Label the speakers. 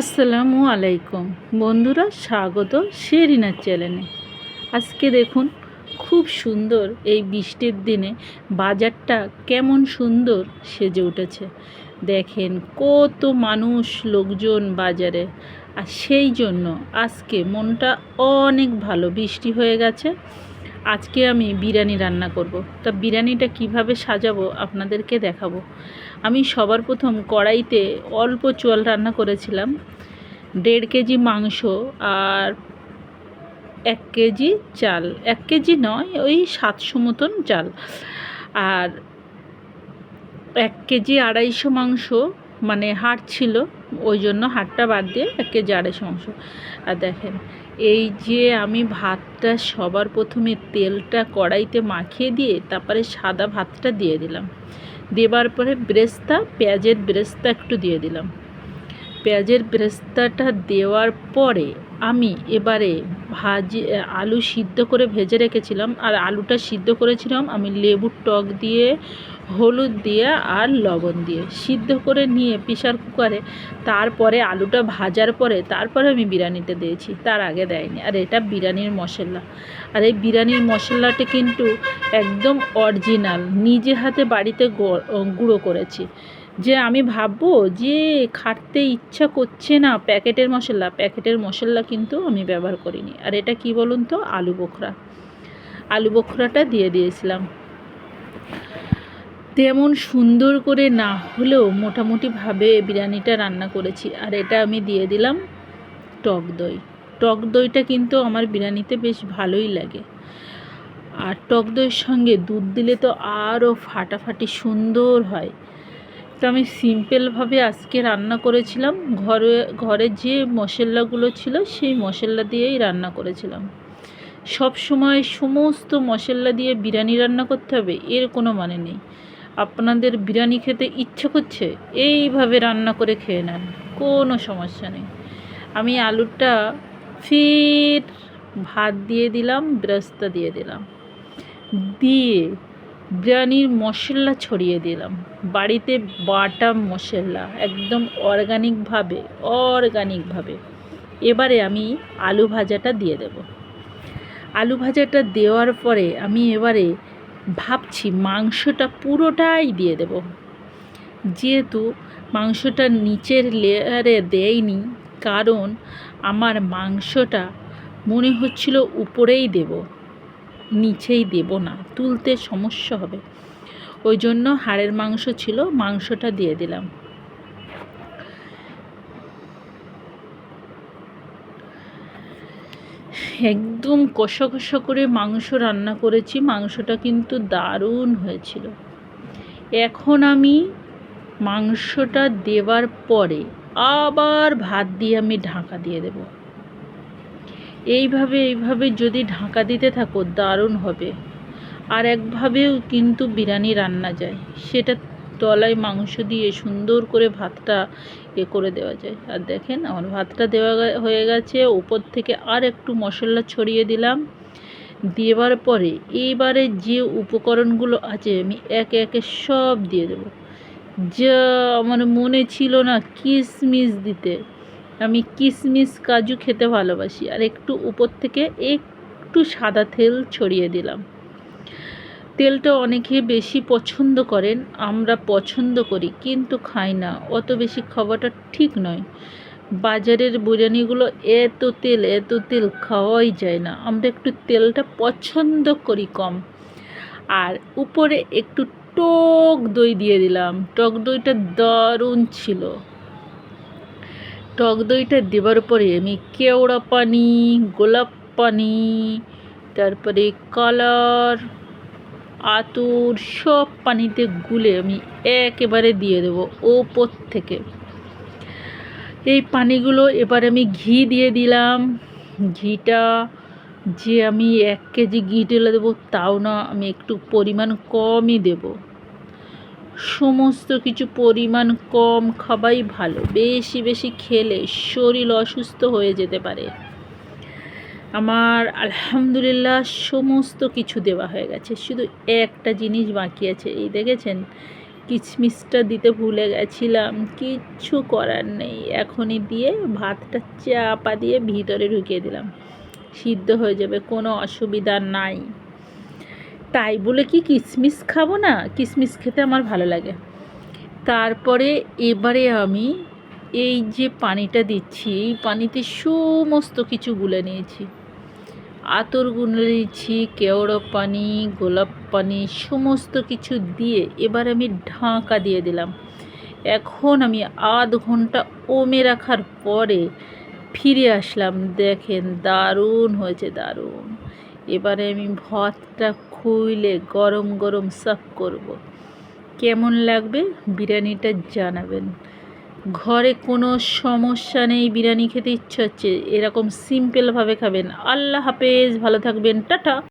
Speaker 1: আসসালামু আলাইকুম। বন্ধুরা, স্বাগত শেরিনার চ্যানেলে। আজকে দেখুন, খুব সুন্দর এই বৃষ্টির দিনে বাজারটা কেমন সুন্দর সেজে উঠেছে। দেখেন কত মানুষ, লোকজন বাজারে। আর সেই জন্য আজকে মনটা অনেক ভালো, বৃষ্টি হয়ে গেছে। আজকে আমি বিরিয়ানি রান্না করব। তা বিরিয়ানিটা কীভাবে সাজাবো আপনাদেরকে দেখাবো। আমি সবার প্রথম কড়াইতে অল্প চোয়াল রান্না করেছিলাম। দেড় কেজি মাংস আর এক কেজি চাল। এক কেজি নয়, ওই সাতশো মতন চাল। আর এক কেজি আড়াইশো মাংস মানে হাড় ছিল। ওই জন্য হাড়টা বাদ দিয়ে একে জারে আড়াইশো আর দেখেন, এই যে আমি ভাতটা সবার প্রথমে তেলটা কড়াইতে মাখিয়ে দিয়ে তারপরে সাদা ভাতটা দিয়ে দিলাম। দেবার পরে ব্রেস্তা, পেঁয়াজের ব্রেস্তা একটু দিয়ে দিলাম। পেঁয়াজের ব্রেস্তাটা দেওয়ার পরে আমি এবারে ভাজি আলু সিদ্ধ করে ভেজে রেখেছিলাম। আর আলুটা সিদ্ধ করেছিলাম আমি লেবুর টক দিয়ে, হলুদ দিয়ে আর লবণ দিয়ে। সিদ্ধ করে নিয়ে প্রেশার কুকারে, তারপরে আলুটা ভাজার পরে, তারপরে আমি বিরিয়ানিটা দিয়েছি। তার আগে দেয়নি। আর এটা বিরিয়ানির মশলা। আর এই বিরিয়ানির মশলাটা কিন্তু একদম অরিজিনাল। নিজে হাতে বাড়িতে গুঁড়ো করেছি। যে আমি ভাববো যে খাটতে ইচ্ছা করছে না প্যাকেটের মশলা। প্যাকেটের মশলা কিন্তু আমি ব্যবহার করিনি। আর এটা কি বলুন তো? আলু বোখরা। আলু বোখরাটা দিয়ে দিয়েছিলাম। তেমন সুন্দর করে না হলেও মোটামুটিভাবে বিরিয়ানিটা রান্না করেছি। আর এটা আমি দিয়ে দিলাম টক দই। টক দইটা কিন্তু আমার বিরিয়ানিতে বেশ ভালোই লাগে। আর টক দইয়ের সঙ্গে দুধ দিলে তো আরও ফাটাফাটি সুন্দর হয়। তো আমি সিম্পলভাবে আজকে রান্না করেছিলাম। ঘরে ঘরে যে মশলাগুলো ছিল সেই মশলা দিয়েই রান্না করেছিলাম। সব সময় সমস্ত মশলা দিয়ে বিরিয়ানি রান্না করতে হবে, এর কোনো মানে নেই। আপনাদের বিরিয়ানি খেতে ইচ্ছে করছে, এইভাবে রান্না করে খেয়ে নেন, কোনো সমস্যা নেই। আমি আলুটা ফির ভাত দিয়ে দিলাম, ব্রেস্তা দিয়ে দিলাম। দিয়ে বিরিয়ানির মশলা ছড়িয়ে দিলাম। বাড়িতে বাটা মশলা, একদম অর্গানিকভাবে অর্গানিকভাবে এবারে আমি আলু ভাজাটা দিয়ে দেব। আলু ভাজাটা দেওয়ার পরে আমি এবারে ভাবছি মাংসটা পুরোটাই দিয়ে দেব। যেহেতু মাংসটা নিচের লেয়ারে দেয়নি, কারণ আমার মাংসটা মনে হচ্ছিল উপরেই দেব। নিচেই দেব না, তুলতে সমস্যা হবে। ওই জন্য হাড়ের মাংস ছিল, মাংসটা দিয়ে দিলাম। একদম কষা কষা করে মাংস রান্না করেছি, মাংসটা কিন্তু দারুণ হয়েছিল। এখন আমি মাংসটা দেওয়ার পরে আবার ভাত দিয়ে আমি ঢাকা দিয়ে দেব। এইভাবে এইভাবে যদি ঢাকা দিতে থাকো, দারুণ হবে। আর একভাবেও কিন্তু বিরিয়ানি রান্না যায়। সেটা তলায় মাংস দিয়ে সুন্দর করে ভাতটা এ করে দেওয়া যায়। আর দেখেন, আমার ভাতটা দেওয়া হয়ে গেছে। উপর থেকে আর একটু মশলা ছড়িয়ে দিলাম। দেওয়ার পরে এইবারে যে উপকরণগুলো আছে, আমি একে একে সব দিয়ে দেবো। যা, আমার মনে ছিল না কিশমিশ দিতে। আমি কিশমিশ কাজু খেতে ভালোবাসি। আর একটু উপর থেকে একটু সাদা তেল ছড়িয়ে দিলাম। তেলটা অনেকে বেশি পছন্দ করেন, আমরা পছন্দ করি, কিন্তু খাই না। অত বেশি খাওয়াটা ঠিক নয়। বাজারের বিরিয়ানিগুলো এত তেল এত তেল খাওয়াই যায় না। আমরা একটু তেলটা পছন্দ করি কম। আর উপরে একটু টক দই দিয়ে দিলাম। টক দইটা দারুণ ছিল। টক দইটা দেওয়ার পরে আমি কেওড়া পানি, গোলাপ পানি, তারপরে কালার, আতর সব পানিতে গুলে আমি একেবারে দিয়ে দেবো ওপর থেকে। এই পানিগুলো এবার আমি ঘি দিয়ে দিলাম। ঘিটা যে আমি এক কেজি ঘি ঢেলে দেবো তাও না, আমি একটু পরিমাণ কমই দেব। সমস্ত কিছু পরিমাণ কম খাওয়াই ভালো। বেশি বেশি খেলে শরীর অসুস্থ হয়ে যেতে পারে। আমার আলহামদুলিল্লাহ সমস্ত কিছু দেওয়া হয়ে গেছে। শুধু একটা জিনিস বাকি আছে। এই দেখেছেন? কিশমিশটা দিতে ভুলে গেছিলাম। কিচ্ছু করার নেই। এখনই দিয়ে ভাতটা চাপা দিয়ে ভিতরে ঢুকিয়ে দিলাম। সিদ্ধ হয়ে যাবে। কোনো অসুবিধা নাই। তাই বলে কি কিশমিশ খাব না? কিশমিশ খেতে আমার ভালো লাগে। তারপরে এবারে আমি এই যে পানিটা দিচ্ছি, এই পানিতে সমস্ত কিছু গুলে নিয়েছি। আতর গুলে নিয়েছি, কেওড়ো পানি, গোলাপ পানি, সমস্ত কিছু দিয়ে এবার আমি ঢাকা দিয়ে দিলাম। এখন আমি আধ ঘণ্টা ওমে রাখার পরে ফিরে আসলাম। দেখেন, দারুণ হয়েছে, দারুণ। এবারে আমি ভাতটা খুইলে গরম গরম সাফ করব। কেমন লাগবে? বিরিয়ানিটা জানাবেন। ঘরে কোনো সমস্যা নেই, বিরিয়ানি খেতে ইচ্ছা হচ্ছে। এরকম সিম্পলভাবে খাবেন। আল্লাহ হাফেজ, ভালো থাকবেন। টাটা।